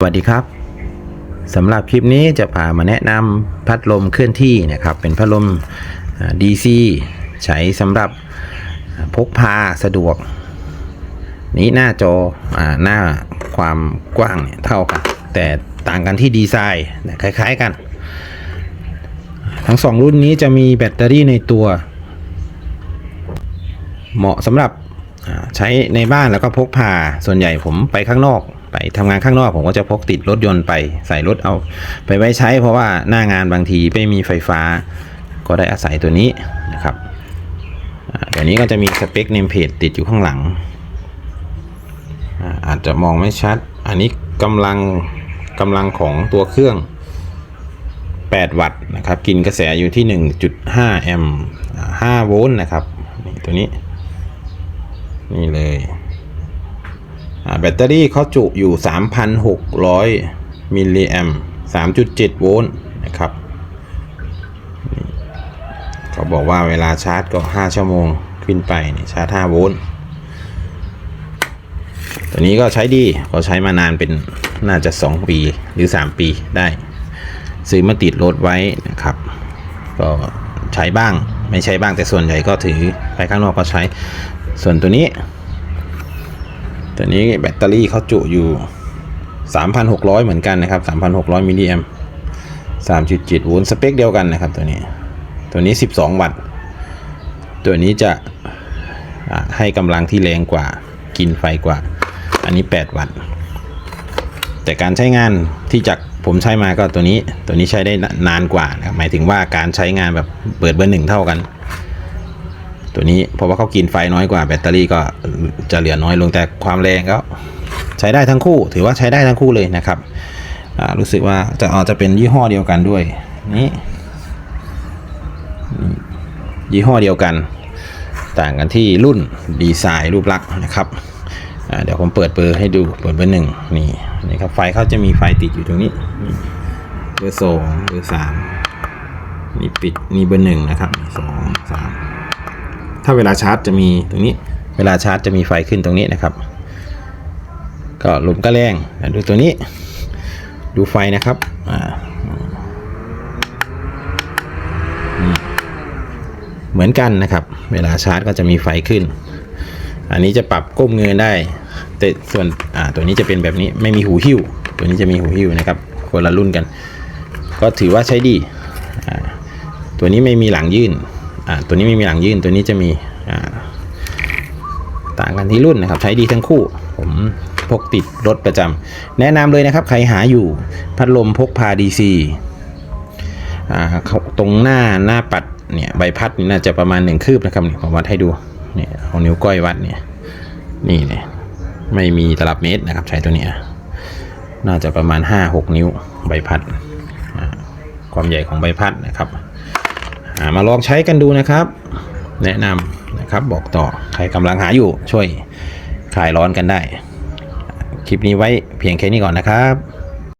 สวัสดีครับสำหรับคลิปนี้จะพามาแนะนำพัดลมเคลื่อนที่นะครับ เป็นพัดลม DC ใช้สำหรับพกพาสะดวก นี้หน้าจออหน้าความกว้างเนี่ยเท่ากัน แต่ต่างกันที่ดีไซน์คล้าย ๆกัน ทั้งสองรุ่นนี้จะมีแบตเตอรี่ในตัว เหมาะสำหรับใช้ในบ้านแล้วก็พกพาส่วนใหญ่ผมไปข้างนอก ไปทำงานข้างนอกผมก็จะพกติดรถยนต์ไปใส่รถเอา ไปไว้ใช้ เพราะว่าหน้างานบางทีไม่มีไฟฟ้า ก็ได้อาศัยตัวนี้นะครับตัวนี้ก็จะมีสเปคเนมเพจติดอยู่ข้างหลัง อาจจะมองไม่ชัด อันนี้กำลังกำลังของตัวเครื่อง 8 วัตต์นะครับ กินกระแสอยู่ที่ 1.5 แอมป์5โวลต์นะครับนี่ตัวนี้ นี่เลย แบตเตอรี่เขาจุอยู่ 3,600 มิลลิแอม3.7 โวลต์นะครับเขาบอกว่าเวลาชาร์จก็ 5 ชั่วโมงขึ้นไปนี่ชาร์จ 5 โวลต์ตัวนี้ก็ใช้ดีเขาใช้มานานเป็นน่าจะ 2 ปีหรือ 3 ปีได้ ซื้อมาติดรถไว้นะครับ ก็ใช้บ้างไม่ใช้บ้างแต่ส่วนใหญ่ก็ถือไปข้างนอกก็ใช้ส่วนตัวนี้ ตัวนี้แบตเตอรี่เขาจุอยู่ 3,600 เหมือนกันนะครับ 3,600มิลลิแอมป์3.7โวลต์สเปคเดียวกันนะครับตัวนี้ ตัวนี้ 12 วัตต์ ตัวนี้จะให้กำลังที่แรงกว่า กินไฟกว่า อันนี้ 8 วัตต์ แต่การใช้งานที่จากผมใช้มาก็ตัวนี้ ตัวนี้ใช้ได้นานกว่านะหมายถึงว่าการใช้งานแบบเปิดเบอร์หนึ่งเท่ากัน ตัวนี้เพราะว่าเขากินไฟน้อยกว่าแบตเตอรี่ก็จะเหลือน้อยลงแต่ความแรงก็ใช้ได้ทั้งคู่ ถือว่าใช้ได้ทั้งคู่เลยนะครับรู้สึกว่าจะอาจจะเป็นยี่ห้อเดียวกันด้วยนี่ยี่ห้อเดียวกัน ต่างกันที่รุ่นดีไซน์รูปลักษณ์นะครับเดี๋ยวผมเปิดเบอร์ให้ดูเปิดเบอร์หนึ่งนี่นี่ครับไฟเขาจะมีไฟติดอยู่ตรงนี้เบอร์สองเบอร์สามนี่ปิดนี่เบอร์หนึ่งนะครับสองสาม ถ้าเวลาชาร์จจะมีตรงนี้ เวลาชาร์จจะมีไฟขึ้นตรงนี้นะครับ ก็ลมก็แรงอะดูตัวนี้ ดูไฟนะครับเหมือนกันนะครับ เวลาชาร์จก็จะมีไฟขึ้น อันนี้จะปรับก้มเงยได้ แต่ส่วนตัวนี้จะเป็นแบบนี้ไม่มีหูหิ้ว ตัวนี้จะมีหูหิ้วนะครับคนละรุ่นกัน ก็ถือว่าใช้ดี ตัวนี้ไม่มีหลังยื่น อ่าตัวนี้ไม่มีหลังยื่นตัวนี้จะมีอ่าต่างกันที่รุ่นนะครับ ใช้ดีทั้งคู่ ผมพกติดรถประจำแนะนำเลยนะครับ ใครหาอยู่พัดลมพกพา DC อ่าตรงหน้าหน้าปัดเนี่ยใบพัดนี่น่าจะประมาณหนึ่งคืบนะครับเนี่ยผมวัดให้ดูเนี่ยเอานิ้วก้อยวัดเนี่ยนี่เนี่ยไม่มีตลับเมตรนะครับ ใช้ตัวเนี้ยน่าจะประมาณ 5-6 นิ้วใบพัด ความใหญ่ของใบพัดนะครับ มาลองใช้กันดูนะครับ แนะนำนะครับบอกต่อใครกำลังหาอยู่ช่วยคลายร้อนกันได้ คลิปนี้ไว้เพียงแค่นี้ก่อนนะครับ